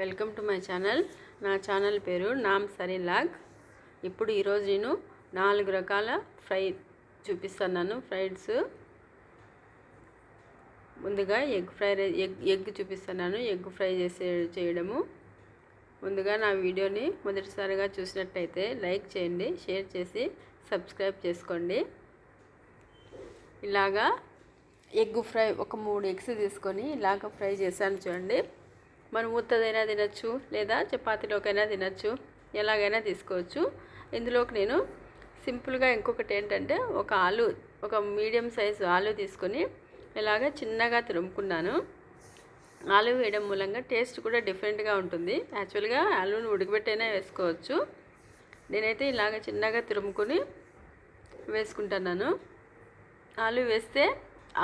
Welcome to my channel. నా channel పేరు నామ్ సరీలాగ్. ఇప్పుడు ఈరోజు నేను నాలుగు రకాల ఫ్రై చూపిస్తున్నాను. ఫ్రైడ్స్. ముందుగా ఎగ్ ఫ్రై ఎగ్ ఎగ్ చూపిస్తున్నాను. ఎగ్ ఫ్రై చేసే చేయడము. ముందుగా నా వీడియోని మొదటిసారిగా చూసినట్టయితే లైక్ చేయండి షేర్ చేసి సబ్స్క్రైబ్ చేసుకోండి. ఇలాగా ఎగ్ ఫ్రై ఒక మూడు ఎగ్స్ తీసుకొని ఇలాగ ఫ్రై చేశాను చూడండి. మనం ఉత్తదైనా తినచ్చు లేదా చపాతీలోకైనా తినచ్చు ఎలాగైనా తీసుకోవచ్చు. ఇందులోకి నేను సింపుల్గా ఇంకొకటి ఏంటంటే ఒక ఆలు ఒక మీడియం సైజు ఆలు తీసుకొని ఇలాగ చిన్నగా తురుముకున్నాను. ఆలు వేయడం మూలంగా టేస్ట్ కూడా డిఫరెంట్గా ఉంటుంది. యాక్చువల్గా ఆలుని ఉడకబెట్టైనా వేసుకోవచ్చు. నేనైతే ఇలాగ చిన్నగా తురుముకొని వేసుకుంటున్నాను. ఆలు వేస్తే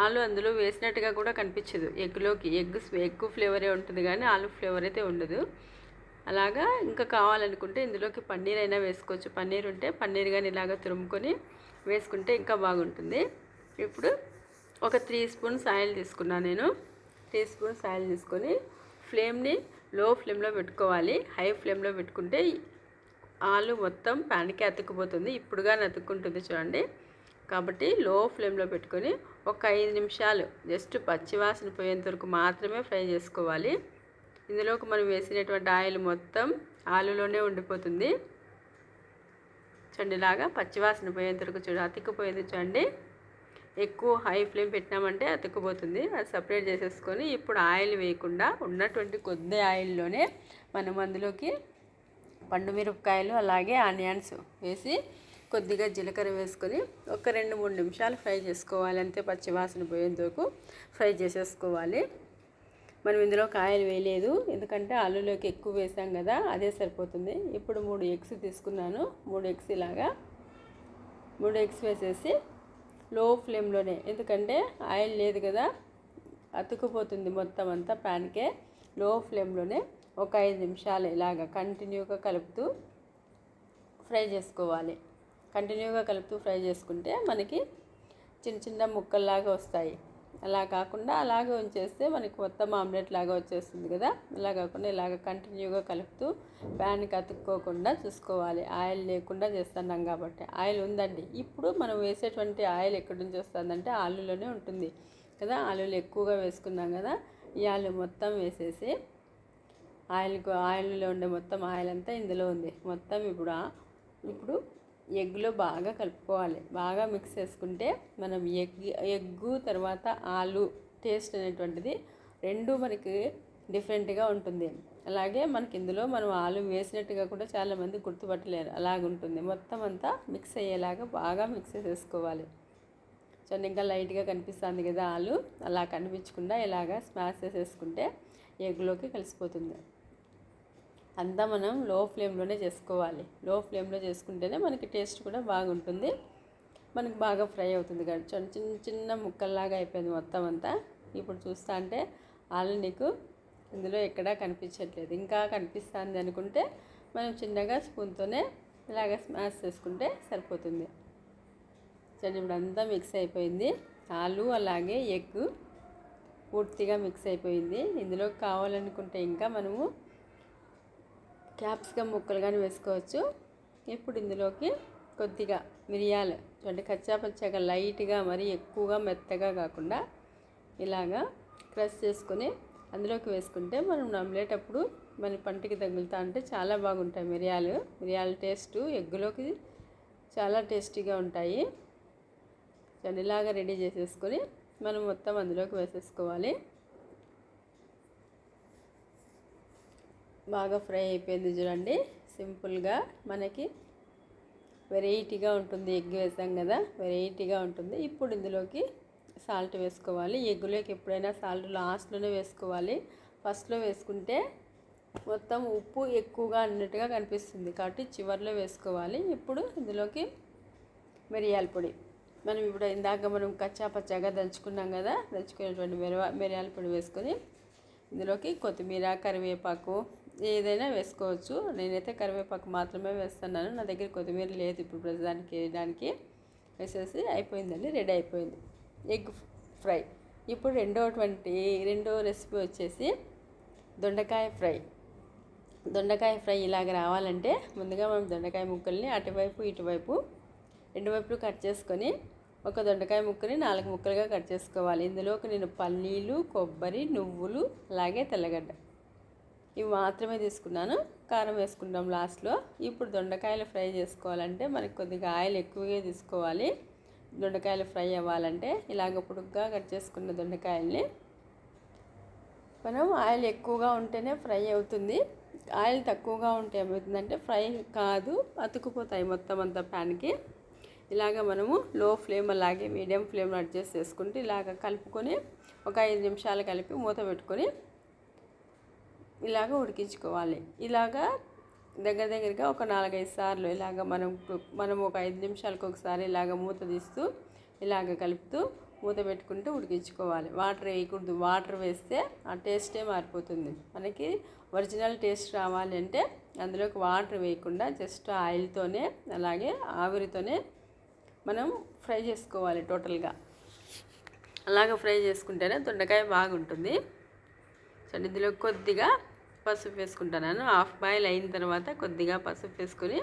ఆలు అందులో వేసినట్టుగా కూడా కనిపించదు. ఎగ్లోకి ఎగ్ ఎగ్ ఫ్లేవరే ఉంటుంది కానీ ఆలు ఫ్లేవర్ అయితే ఉండదు. అలాగా ఇంకా కావాలనుకుంటే ఇందులోకి పన్నీర్ అయినా వేసుకోవచ్చు. పన్నీర్ ఉంటే పన్నీర్ కానీ ఇలాగ తురుముకొని వేసుకుంటే ఇంకా బాగుంటుంది. ఇప్పుడు ఒక త్రీ స్పూన్స్ ఆయిల్ తీసుకున్నాను నేను. త్రీ స్పూన్స్ ఆయిల్ తీసుకొని ఫ్లేమ్ని లో ఫ్లేమ్లో పెట్టుకోవాలి. హై ఫ్లేమ్లో పెట్టుకుంటే ఆలు మొత్తం ప్యాన్కి అతుక్కుపోతుంది. ఇప్పుడుగా అతుక్కుంటుంది చూడండి. కాబట్టి లో ఫ్లేమ్లో పెట్టుకొని ఒక ఐదు నిమిషాలు జస్ట్ పచ్చివాసన పోయేంత వరకు మాత్రమే ఫ్రై చేసుకోవాలి. ఇందులోకి మనం వేసినటువంటి ఆయిల్ మొత్తం ఆలులోనే ఉండిపోతుంది. చూడండి ఇలాగా పచ్చివాసన పోయేంత వరకు చూడ అతికిపోయింది చూడండి. ఎక్కువ హై ఫ్లేమ్ పెట్టినామంటే అతుక్కుపోతుంది. అది సపరేట్ చేసేసుకొని ఇప్పుడు ఆయిల్ వేయకుండా ఉన్నటువంటి కొద్ది ఆయిల్లోనే మనం అందులోకి పండు మిరపకాయలు అలాగే ఆనియన్స్ వేసి కొద్దిగా జీలకర్ర వేసుకొని ఒక రెండు మూడు నిమిషాలు ఫ్రై చేసుకోవాలి. అంతే పచ్చివాసన పోయేంత వరకు ఫ్రై చేసేసుకోవాలి. మనం ఇందులో కాయలు వేయలేదు ఎందుకంటే ఆలులోకి ఎక్కువ వేసాం కదా అదే సరిపోతుంది. ఇప్పుడు మూడు ఎగ్స్ తీసుకున్నాను. మూడు ఎగ్స్ ఇలాగా మూడు ఎగ్స్ వేసేసి లో ఫ్లేమ్లోనే ఎందుకంటే ఆయిల్ లేదు కదా అతుకుపోతుంది మొత్తం అంతా ప్యాన్కే. లో ఫ్లేమ్లోనే ఒక ఐదు నిమిషాలు ఇలాగ కంటిన్యూగా కలుపుతూ ఫ్రై చేసుకోవాలి. కంటిన్యూగా కలుపుతూ ఫ్రై చేసుకుంటే మనకి చిన్న చిన్న ముక్కల్లాగా వస్తాయి. అలా కాకుండా అలాగే ఉంచేస్తే మనకి మొత్తం ఆమ్లెట్ లాగా వచ్చేస్తుంది కదా. అలా కాకుండా ఇలాగ కంటిన్యూగా కలుపుతూ ప్యాన్కి అతుక్కోకుండా చూసుకోవాలి. ఆయిల్ లేకుండా చేస్తున్నాం కాబట్టి. ఆయిల్ ఉందండి. ఇప్పుడు మనం వేసేటువంటి ఆయిల్ ఎక్కడి నుంచి వస్తుందంటే ఆలులోనే ఉంటుంది కదా. ఆలులు ఎక్కువగా వేసుకున్నాం కదా. ఈ ఆలు మొత్తం వేసేసి ఆయిల్ ఆయిల్లో ఉండే మొత్తం ఆయిల్ అంతా ఇందులో ఉంది. మొత్తం ఇప్పుడు ఇప్పుడు ఎగ్లో బాగా కలుపుకోవాలి. బాగా మిక్స్ చేసుకుంటే మనం ఎగ్ ఎగ్గు తర్వాత ఆలు టేస్ట్ అనేటువంటిది రెండు మనకి డిఫరెంట్గా ఉంటుంది. అలాగే మనకి ఇందులో మనం ఆలు వేసినట్టుగా కూడా చాలామంది గుర్తుపట్టలేరు. అలాగుంటుంది. మొత్తం అంతా మిక్స్ అయ్యేలాగా బాగా మిక్స్ చేసుకోవాలి చూడండి ఇంకా లైట్గా కనిపిస్తుంది కదా ఆలు. అలా కనిపించకుండా ఇలాగా స్మాష్ చేసేసుకుంటే ఎగ్లోకి కలిసిపోతుంది. అంతా మనం లో ఫ్లేమ్లోనే చేసుకోవాలి. లో ఫ్లేమ్లో చేసుకుంటేనే మనకి టేస్ట్ కూడా బాగుంటుంది. మనకి బాగా ఫ్రై అవుతుంది కాబట్టి చిన్న చిన్న చిన్న ముక్కల్లాగా అయిపోయింది మొత్తం అంతా. ఇప్పుడు చూస్తా అంటే ఆలు నీకు ఇందులో ఎక్కడా కనిపించట్లేదు. ఇంకా కనిపిస్తుంది అనుకుంటే మనం చిన్నగా స్పూన్తోనే ఇలాగ స్మాష్ చేసుకుంటే సరిపోతుంది. చూడండి ఇప్పుడు అంతా మిక్స్ అయిపోయింది. ఆలు అలాగే ఎగ్ పూర్తిగా మిక్స్ అయిపోయింది. ఇందులో కావాలనుకుంటే ఇంకా మనము క్యాప్సికమ్ ముక్కలు కానీ వేసుకోవచ్చు. ఇప్పుడు ఇందులోకి కొద్దిగా మిరియాలు అంటే కచ్చాపచ్చాగా లైట్గా మరీ ఎక్కువగా మెత్తగా కాకుండా ఇలాగా క్రష్ చేసుకొని అందులోకి వేసుకుంటే మనం నమ్మలేటప్పుడు మన పంటికి తగులుతా అంటే చాలా బాగుంటాయి మిరియాలు. మిరియాల టేస్ట్ ఎగ్గులోకి చాలా టేస్టీగా ఉంటాయి. ఇలాగా రెడీ చేసేసుకొని మనం మొత్తం అందులోకి వేసేసుకోవాలి. బాగా ఫ్రై అయిపోయింది చూడండి. సింపుల్గా మనకి వెరైటీగా ఉంటుంది ఎగ్ వేసాం కదా వెరైటీగా ఉంటుంది. ఇప్పుడు ఇందులోకి సాల్ట్ వేసుకోవాలి. ఎగ్గులోకి ఎప్పుడైనా సాల్ట్ లాస్ట్లోనే వేసుకోవాలి. ఫస్ట్లో వేసుకుంటే మొత్తం ఉప్పు ఎక్కువగా అన్నట్టుగా కనిపిస్తుంది కాబట్టి చివరిలో వేసుకోవాలి. ఇప్పుడు ఇందులోకి మిరియాల పొడి. మనం ఇప్పుడు ఇందాక మనం కచ్చా పచ్చాగా దంచుకున్నాం కదా దంచుకునేటువంటి మిరియా మిరియాల పొడి వేసుకొని ఇందులోకి కొత్తిమీర కరివేపాకు ఏదైనా వేసుకోవచ్చు. నేనైతే కరివేపాకు మాత్రమే వేస్తున్నాను. నా దగ్గర కొత్తిమీర లేదు ఇప్పుడు ప్రస్తుతానికి వేయడానికి. వేసేసి అయిపోయిందండి రెడీ అయిపోయింది. Egg fry. ఇప్పుడు రెండోటువంటి రెండో రెసిపీ వచ్చేసి దొండకాయ ఫ్రై. దొండకాయ ఫ్రై ఇలాగ రావాలంటే ముందుగా మనం దొండకాయ ముక్కల్ని అటువైపు ఇటువైపు రెండు వైపులు కట్ చేసుకొని ఒక దొండకాయ ముక్కని నాలుగు ముక్కలుగా కట్ చేసుకోవాలి. ఇందులోకి నేను పల్లీలు కొబ్బరి నువ్వులు అలాగే తెల్లగడ్డ. ఇవి మాత్రమే తీసుకున్నాను. కారం వేసుకుంటాం లాస్ట్లో. ఇప్పుడు దొండకాయలు ఫ్రై చేసుకోవాలంటే మనకి కొద్దిగా ఆయిల్ ఎక్కువగా తీసుకోవాలి. దొండకాయలు ఫ్రై అవ్వాలంటే ఇలాగ పొడుగ్గా కట్ చేసుకున్న దొండకాయల్ని మనం ఆయిల్ ఎక్కువగా ఉంటేనే ఫ్రై అవుతుంది. ఆయిల్ తక్కువగా ఉంటే ఏమవుతుందంటే ఫ్రై కాదు అతుకుపోతాయి మొత్తం అంతా ప్యాన్కి. ఇలాగ మనము లో ఫ్లేమ్ అలాగే మీడియం ఫ్లేమ్లో అడ్జస్ట్ చేసుకుంటూ ఇలాగ కలుపుకొని ఒక ఐదు నిమిషాలు కలిపి మూత పెట్టుకొని ఇలాగ ఉడికించుకోవాలి. ఇలాగా దగ్గర దగ్గరగా ఒక నాలుగైదు సార్లు ఇలాగ మనం మనం ఒక ఐదు నిమిషాలకు ఒకసారి ఇలాగ మూత తీస్తూ ఇలాగ కలుపుతూ మూత పెట్టుకుంటూ ఉడికించుకోవాలి. వాటర్ వేయకూడదు. వాటర్ వేస్తే ఆ టేస్టే మారిపోతుంది. మనకి ఒరిజినల్ టేస్ట్ రావాలి అంటే అందులోకి వాటర్ వేయకుండా జస్ట్ ఆయిల్తోనే అలాగే ఆవిరితోనే మనం ఫ్రై చేసుకోవాలి టోటల్గా. అలాగ ఫ్రై చేసుకుంటేనే దొండకాయ బాగుంటుంది. సో ఇందులో కొద్దిగా పసుపు వేసుకుంటున్నాను హాఫ్ బాయిల్ అయిన తర్వాత కొద్దిగా పసుపు వేసుకొని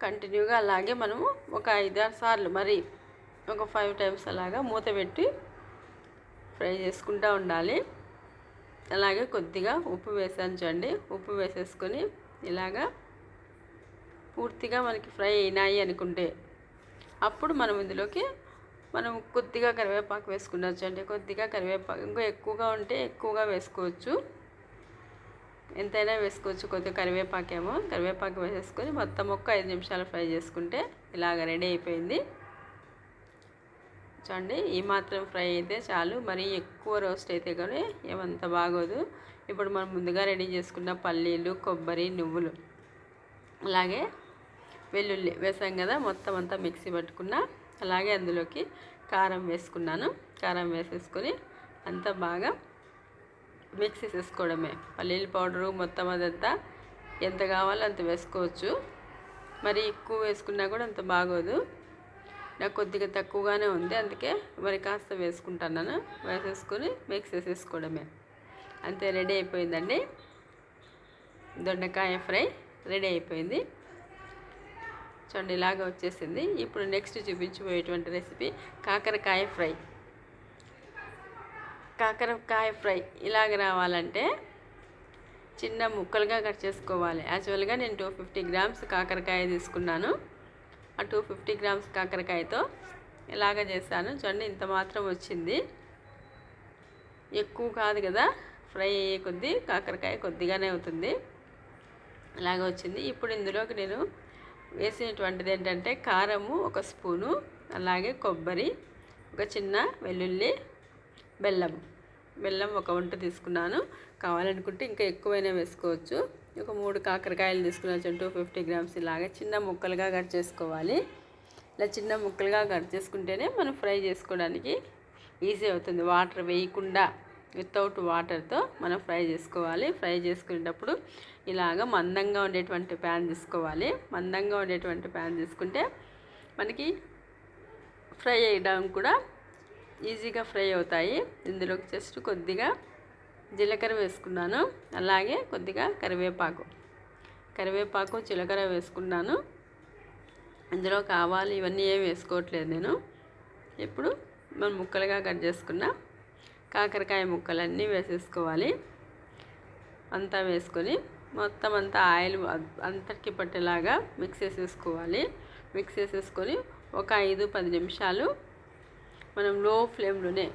కంటిన్యూగా అలాగే మనము ఒక ఐదారు సార్లు మరి ఒక ఫైవ్ టైమ్స్ అలాగా మూత పెట్టి ఫ్రై చేసుకుంటూ ఉండాలి. అలాగే కొద్దిగా ఉప్పు వేసాను చూడండి. ఉప్పు వేసేసుకొని ఇలాగా పూర్తిగా మనకి ఫ్రై అయినాయి అనుకుంటే అప్పుడు మనం ఇందులోకి మనం కొద్దిగా కరివేపాకు వేసుకున్నచ్చు అంటే కొద్దిగా కరివేపాకు ఇంకా ఎక్కువగా ఉంటే ఎక్కువగా వేసుకోవచ్చు. ఎంతైనా వేసుకోవచ్చు. కొద్దిగా కరివేపాకేమో. కరివేపాకు వేసేసుకొని మొత్తం ఒక్క ఐదు నిమిషాలు ఫ్రై చేసుకుంటే ఇలాగ రెడీ అయిపోయింది. చూడండి ఈ మాత్రం ఫ్రై అయితే చాలు. మరీ ఎక్కువ రోస్ట్ అయితే కానీ ఏమంత బాగోదు. ఇప్పుడు మనం ముందుగా రెడీ చేసుకున్న పల్లీలు కొబ్బరి నువ్వులు అలాగే వెల్లుల్లి వేసాం కదా మొత్తం అంతా మిక్సీ పట్టుకున్న అలాగే అందులోకి కారం వేసుకున్నాను. కారం వేసేసుకొని అంతా బాగా మిక్స్ చేసుకోవడమే పల్లీల పౌడరు మొత్తం అదంతా ఎంత కావాలో అంత వేసుకోవచ్చు. మరి ఎక్కువ వేసుకున్నా కూడా అంత బాగోదు. నాకు కొద్దిగా తక్కువగానే ఉంది. అందుకే మరి కాస్త వేసుకుంటున్నాను. వేసేసుకొని మిక్స్ వేసేసుకోవడమే అంతే రెడీ అయిపోయిందండి. దొండకాయ ఫ్రై రెడీ అయిపోయింది. చూడండి ఇలాగ వచ్చేసింది. ఇప్పుడు నెక్స్ట్ చూపించబోయేటువంటి రెసిపీ కాకరకాయ ఫ్రై. కాకరకాయ ఫ్రై ఇలాగ రావాలంటే చిన్న ముక్కలుగా కట్ చేసుకోవాలి. యాక్చువల్గా నేను టూ ఫిఫ్టీ గ్రామ్స్ కాకరకాయ తీసుకున్నాను. ఆ టూ ఫిఫ్టీ గ్రామ్స్ కాకరకాయతో ఇలాగ చేశాను. చూడండి ఇంత మాత్రం వచ్చింది. ఎక్కువ కాదు కదా ఫ్రై అయ్యే కొద్దీ కాకరకాయ కొద్దిగానే అవుతుంది. ఇలాగ వచ్చింది. ఇప్పుడు ఇందులోకి నేను వేసినటువంటిది ఏంటంటే కారము ఒక స్పూను అలాగే కొబ్బరి ఒక చిన్న వెల్లుల్లి బెల్లం. బెల్లం ఒక వంట తీసుకున్నాను. కావాలనుకుంటే ఇంకా ఎక్కువైనా వేసుకోవచ్చు. ఒక మూడు కాకరకాయలు తీసుకున్నాను టూ ఫిఫ్టీ గ్రామ్స్ ఇలాగా చిన్న ముక్కలుగా కట్ చేసుకోవాలి. ఇలా చిన్న ముక్కలుగా కట్ చేసుకుంటేనే మనం ఫ్రై చేసుకోవడానికి ఈజీ అవుతుంది. వాటర్ వేయకుండా వితౌట్ వాటర్తో మనం ఫ్రై చేసుకోవాలి. ఫ్రై చేసుకునేటప్పుడు ఇలాగ మందంగా ఉండేటువంటి ప్యాన్ తీసుకోవాలి. మందంగా ఉండేటువంటి ప్యాన్ తీసుకుంటే మనకి ఫ్రై చేయడం కూడా ఈజీగా ఫ్రై అవుతాయి. ఇందులోకి జస్ట్ కొద్దిగా జీలకర్ర వేసుకున్నాను. అలాగే కొద్దిగా కరివేపాకు. కరివేపాకు జీలకర్ర వేసుకున్నాను. ఇందులో కావాలి ఇవన్నీ ఏం వేసుకోవట్లేదు నేను. ఇప్పుడు మనం ముక్కలుగా కట్ చేసుకున్న కాకరకాయ ముక్కలన్నీ వేసేసుకోవాలి. అంతా వేసుకొని మొత్తం అంతా ఆయిల్ అంతటికి పట్టేలాగా మిక్స్ చేసేసుకోవాలి. మిక్స్ చేసేసుకొని ఒక ఐదు పది నిమిషాలు మనం లో ఫ్లేమ్లోనే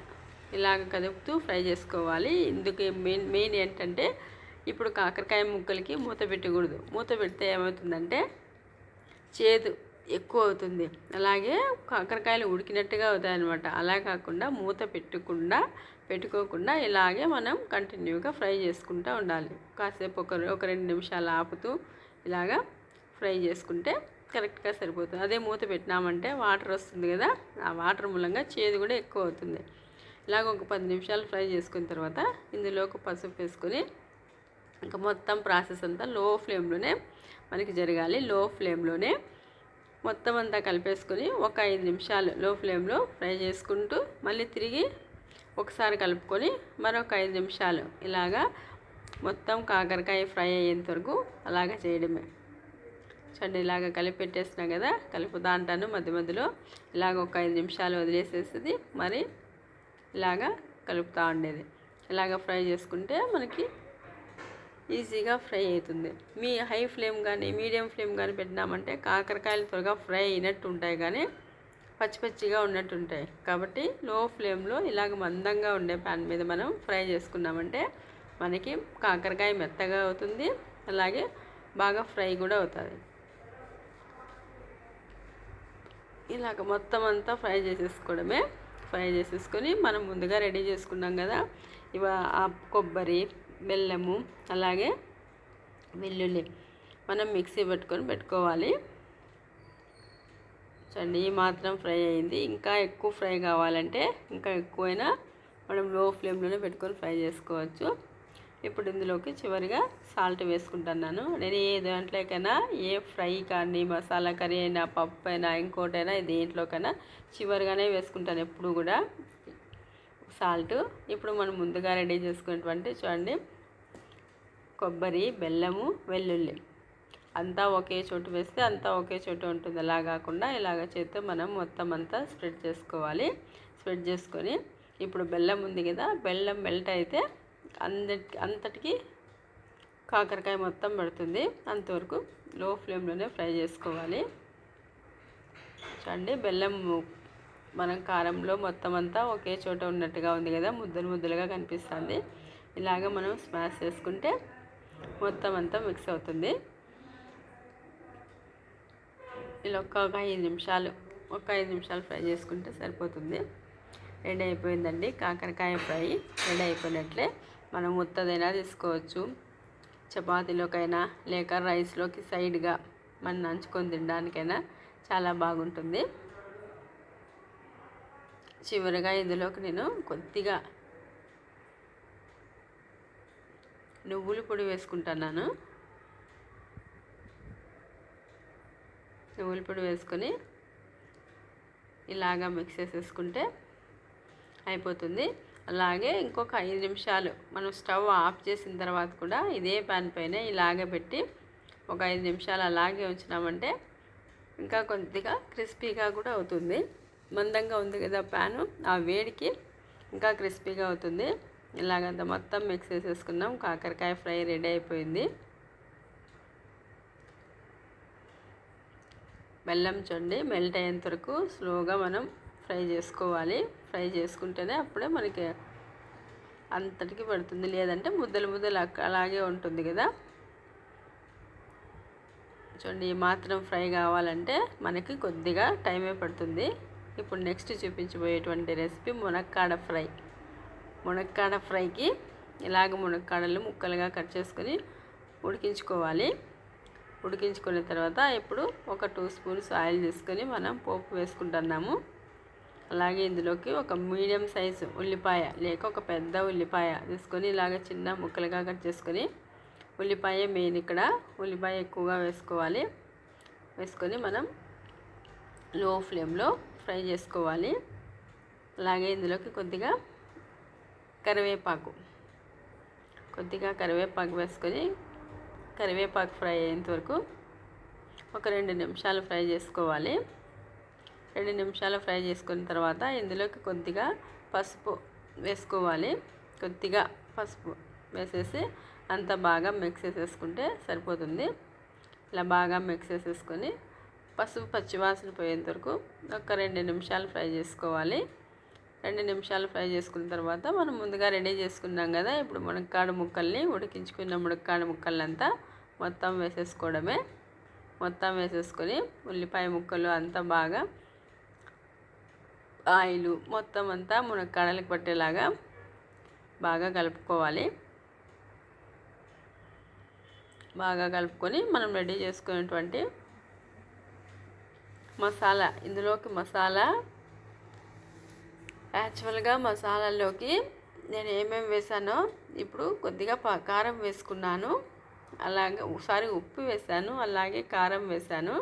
ఇలాగ కదుపుతూ ఫ్రై చేసుకోవాలి. ఇందుకు మెయిన్ మెయిన్ ఏంటంటే ఇప్పుడు కాకరకాయ ముక్కలకి మూత పెట్టకూడదు. మూత పెడితే ఏమవుతుందంటే చేదు ఎక్కువ అవుతుంది. అలాగే కాకరకాయలు ఉడికినట్టుగా అవుతాయి అనమాట అలా కాకుండా మూత పెట్టకుండా పెట్టుకోకుండా ఇలాగే మనం కంటిన్యూగా ఫ్రై చేసుకుంటూ ఉండాలి. కాసేపు ఒక ఒక రెండు నిమిషాలు ఆపుతూ ఇలాగా ఫ్రై చేసుకుంటే కరెక్ట్గా సరిపోతుంది. అదే మూత పెట్టినామంటే వాటర్ వస్తుంది కదా ఆ వాటర్ మూలంగా చేదు కూడా ఎక్కువ అవుతుంది. ఇలాగ ఒక పది నిమిషాలు ఫ్రై చేసుకున్న తర్వాత ఇందులో ఒక పసుపు వేసుకొని ఇంకా మొత్తం ప్రాసెస్ అంతా లో ఫ్లేమ్లోనే మనకి జరగాలి. లో ఫ్లేమ్లోనే మొత్తం అంతా కలిపేసుకొని ఒక ఐదు నిమిషాలు లో ఫ్లేమ్లో ఫ్రై చేసుకుంటూ మళ్ళీ తిరిగి ఒకసారి కలుపుకొని మరొక ఐదు నిమిషాలు ఇలాగా మొత్తం కాకరకాయ ఫ్రై అయ్యేంత వరకు అలాగ చేయడమే. చూడండి ఇలాగ కలిపి పెట్టేసినా కదా కలుపుతా అంటాను మధ్య మధ్యలో ఇలాగ ఒక ఐదు నిమిషాలు వదిలేసేస్తుంది మరి ఇలాగా కలుపుతూ ఉండేది. ఇలాగ ఫ్రై చేసుకుంటే మనకి ఈజీగా ఫ్రై అవుతుంది. మీ హై ఫ్లేమ్ కానీ మీడియం ఫ్లేమ్ కానీ పెట్టినామంటే కాకరకాయలు త్వరగా ఫ్రై అయినట్టు ఉంటాయి కానీ పచ్చి పచ్చిగా ఉన్నట్టు ఉంటాయి కాబట్టి లో ఫ్లేమ్లో ఇలాగ మందంగా ఉండే ప్యాన్ మీద మనం ఫ్రై చేసుకున్నామంటే మనకి కాకరకాయ మెత్తగా అవుతుంది. అలాగే బాగా ఫ్రై కూడా అవుతుంది. ఇలాగ మొత్తం అంతా ఫ్రై చేసేసుకోవడమే. ఫ్రై చేసేసుకొని మనం ముందుగా రెడీ చేసుకున్నాం కదా ఇవ ఆ కొబ్బరి బెల్లము అలాగే వెల్లుల్లి మనం మిక్సీ పెట్టుకొని పెట్టుకోవాలి. చూడండి ఈ మాత్రం ఫ్రై అయింది. ఇంకా ఎక్కువ ఫ్రై కావాలంటే ఇంకా ఎక్కువైనా మనం లో ఫ్లేమ్లోనే పెట్టుకొని ఫ్రై చేసుకోవచ్చు. ఇప్పుడు ఇందులోకి చివరిగా సాల్ట్ వేసుకుంటున్నాను. నేను ఏ దాంట్లోకైనా ఏ ఫ్రై కానీ మసాలా కర్రీ అయినా పప్పు అయినా ఇంకోటైనా దేంట్లోకైనా చివరిగానే వేసుకుంటాను ఎప్పుడు కూడా. సాల్ట్ ఇప్పుడు మనం ముందుగా రెడీ చేసుకున్నటువంటి చూడండి కొబ్బరి బెల్లము వెల్లుల్లి. అంతా ఒకే చోటు వేస్తే అంతా ఒకే చోటు ఉంటుంది. అలా కాకుండా ఇలాగ చేస్తే మనం మొత్తం అంతా స్ప్రెడ్ చేసుకోవాలి. స్ప్రెడ్ చేసుకొని ఇప్పుడు బెల్లం ఉంది కదా బెల్లం మెల్ట్ అయితే అందటి అంతటికి కాకరకాయ మొత్తం పడుతుంది. అంతవరకు లో ఫ్లేమ్లోనే ఫ్రై చేసుకోవాలి. చూడండి బెల్లం మనం కారంలో మొత్తం అంతా ఒకే చోట ఉన్నట్టుగా ఉంది కదా ముద్దలు ముద్దలుగా కనిపిస్తుంది. ఇలాగ మనం స్మాష్ చేసుకుంటే మొత్తం అంతా మిక్స్ అవుతుంది. ఇలా ఒక్క ఐదు నిమిషాలు ఒక ఐదు నిమిషాలు ఫ్రై చేసుకుంటే సరిపోతుంది. రెడీ అయిపోయిందండి. కాకరకాయ ఫ్రై రెడీ అయిపోయినట్లే మనం ముత్తదైనా తీసుకోవచ్చు. చపాతీలోకైనా లేక రైస్లోకి సైడ్గా మనం నంచుకొని తినడానికైనా చాలా బాగుంటుంది. చివరిగా ఇందులోకి నేను కొద్దిగా నువ్వుల పొడి వేసుకుంటున్నాను. నువ్వుల పొడి వేసుకొని ఇలాగా మిక్స్ చేసేసుకుంటే అయిపోతుంది. అలాగే ఇంకొక ఐదు నిమిషాలు మనం స్టవ్ ఆఫ్ చేసిన తర్వాత కూడా ఇదే ప్యాన్ పైన ఇలాగే పెట్టి ఒక ఐదు నిమిషాలు అలాగే ఉంచినామంటే ఇంకా కొద్దిగా క్రిస్పీగా కూడా అవుతుంది. మందంగా ఉంది కదా ప్యాను ఆ వేడికి ఇంకా క్రిస్పీగా అవుతుంది. ఇలాగంత మొత్తం మిక్స్ చేసేసుకున్నాం. కాకరకాయ ఫ్రై రెడీ అయిపోయింది. బెల్లం చూడండి మెల్ట్ అయ్యేంత వరకు స్లోగా మనం ఫ్రై చేసుకోవాలి. ఫ్రై చేసుకుంటేనే అప్పుడే మనకి అంతటికి పడుతుంది. లేదంటే ముద్దలు ముద్దలు అలాగే ఉంటుంది కదా. చూడండి మాత్రం ఫ్రై కావాలంటే మనకి కొద్దిగా టైమే పడుతుంది. ఇప్పుడు నెక్స్ట్ చూపించబోయేటువంటి రెసిపీ మునక్కాడ ఫ్రై. మునక్కాడ ఫ్రైకి ఇలాగ మునక్కాడలు ముక్కలుగా కట్ చేసుకొని ఉడికించుకోవాలి. ఉడికించుకున్న తర్వాత ఇప్పుడు ఒక టూ స్పూన్స్ ఆయిల్ తీసుకొని మనం పోపు వేసుకుంటున్నాము. అలాగే ఇందులోకి ఒక మీడియం సైజు ఉల్లిపాయ లేక ఒక పెద్ద ఉల్లిపాయ తీసుకొని ఇలాగ చిన్న ముక్కలుగా కట్ చేసుకొని ఉల్లిపాయ మెయిన్ ఇక్కడ ఉల్లిపాయ ఎక్కువగా వేసుకోవాలి. వేసుకొని మనం లో ఫ్లేమ్లో ఫ్రై చేసుకోవాలి. అలాగే ఇందులోకి కొద్దిగా కరివేపాకు కొద్దిగా కరివేపాకు వేసుకొని కరివేపాకు ఫ్రై అయ్యేంత వరకు ఒక రెండు నిమిషాలు ఫ్రై చేసుకోవాలి. రెండు నిమిషాలు ఫ్రై చేసుకున్న తర్వాత ఇందులోకి కొద్దిగా పసుపు వేసుకోవాలి. కొద్దిగా పసుపు వేసేసి అంత బాగా మిక్స్ చేసేసుకుంటే సరిపోతుంది. ఇలా బాగా మిక్స్ చేసేసుకొని పసుపు పచ్చివాసన పోయేంత వరకు ఒక రెండు నిమిషాలు ఫ్రై చేసుకోవాలి. రెండు నిమిషాలు ఫ్రై చేసుకున్న తర్వాత మనం ముందుగా రెడీ చేసుకున్నాం కదా ఇప్పుడు మునక్కాడ ముక్కల్ని ఉడికించుకున్న మునక్కాడ ముక్కలంతా మొత్తం వేసేసుకోవడమే. మొత్తం వేసేసుకొని ఉల్లిపాయ ముక్కలు అంతా బాగా ఆయిల్ మొత్తం అంతా మునక్కాడలకు పట్టేలాగా బాగా కలుపుకోవాలి. బాగా కలుపుకొని మనం రెడీ చేసుకునేటువంటి మసాలా ఇందులోకి మసాలా యాక్చువల్గా మసాలాలోకి నేను ఏమేమి వేసానో ఇప్పుడు కొద్దిగా కారం వేసుకున్నాను. అలాగే ఒకసారి ఉప్పు వేసాను అలాగే కారం వేసాను.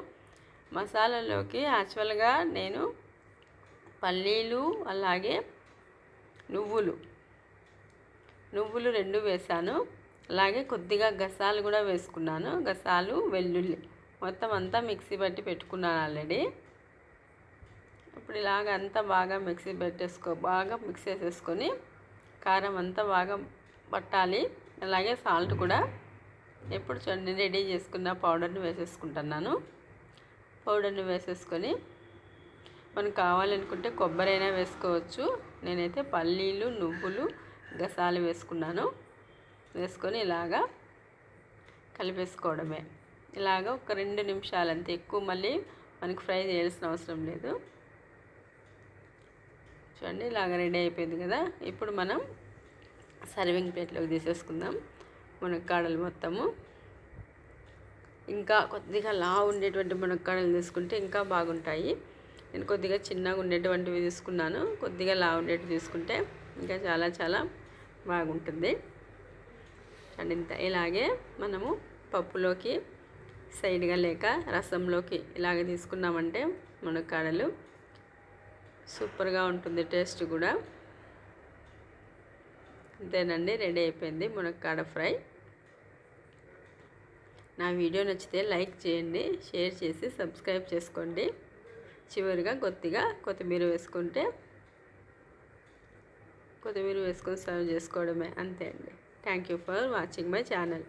మసాలాలోకి యాక్చువల్గా నేను పల్లీలు అలాగే నువ్వులు నువ్వులు రెండు వేసాను. అలాగే కొద్దిగా గసాలు కూడా వేసుకున్నాను. గసాలు వెల్లుల్లి మొత్తం అంతా మిక్సీ పట్టి పెట్టుకున్నాను ఆల్రెడీ. ఇప్పుడు ఇలాగ అంతా బాగా మిక్సీ పెట్టేసుకో బాగా మిక్స్ చేసేసుకొని కారం అంతా బాగా పట్టాలి. అలాగే సాల్ట్ కూడా ఎప్పుడు చూడండి రెడీ చేసుకున్న పౌడర్ని వేసేసుకుంటున్నాను. పౌడర్ని వేసేసుకొని మనకు కావాలనుకుంటే కొబ్బరి అయినా వేసుకోవచ్చు. నేనైతే పల్లీలు నువ్వులు గసాలు వేసుకున్నాను. వేసుకొని ఇలాగా కలిపేసుకోవడమే. ఇలాగ ఒక రెండు నిమిషాలు అంతే. ఎక్కువ మళ్ళీ మనకి ఫ్రై చేయాల్సిన అవసరం లేదు. చూడండి ఇలాగ రెడీ అయిపోయింది కదా. ఇప్పుడు మనం సర్వింగ్ ప్లేట్లోకి తీసేసుకుందాం. మునక్కాడలు మొత్తము. ఇంకా కొద్దిగా లా ఉండేటువంటి మునక్కాడలు తీసుకుంటే ఇంకా బాగుంటాయి. నేను కొద్దిగా చిన్నగా ఉండేటువంటివి తీసుకున్నాను. కొద్దిగా లా ఉండేటివి తీసుకుంటే ఇంకా చాలా చాలా బాగుంటుంది. అండ్ ఇంత ఇలాగే మనము పప్పులోకి సైడ్గా లేక రసంలోకి ఇలాగ తీసుకున్నామంటే మునక్కాడలు సూపర్గా ఉంటుంది టేస్ట్ కూడా. అంతేనండి రెడీ అయిపోయింది మునక్కాడ ఫ్రై. నా వీడియో నచ్చితే లైక్ చేయండి షేర్ చేసి సబ్స్క్రైబ్ చేసుకోండి. చివరిగా కొద్దిగా కొత్తిమీర వేసుకుంటే కొత్తిమీర వేసుకొని సర్వ్ చేసుకోవడమే అంతే అండి. Thank you for watching my channel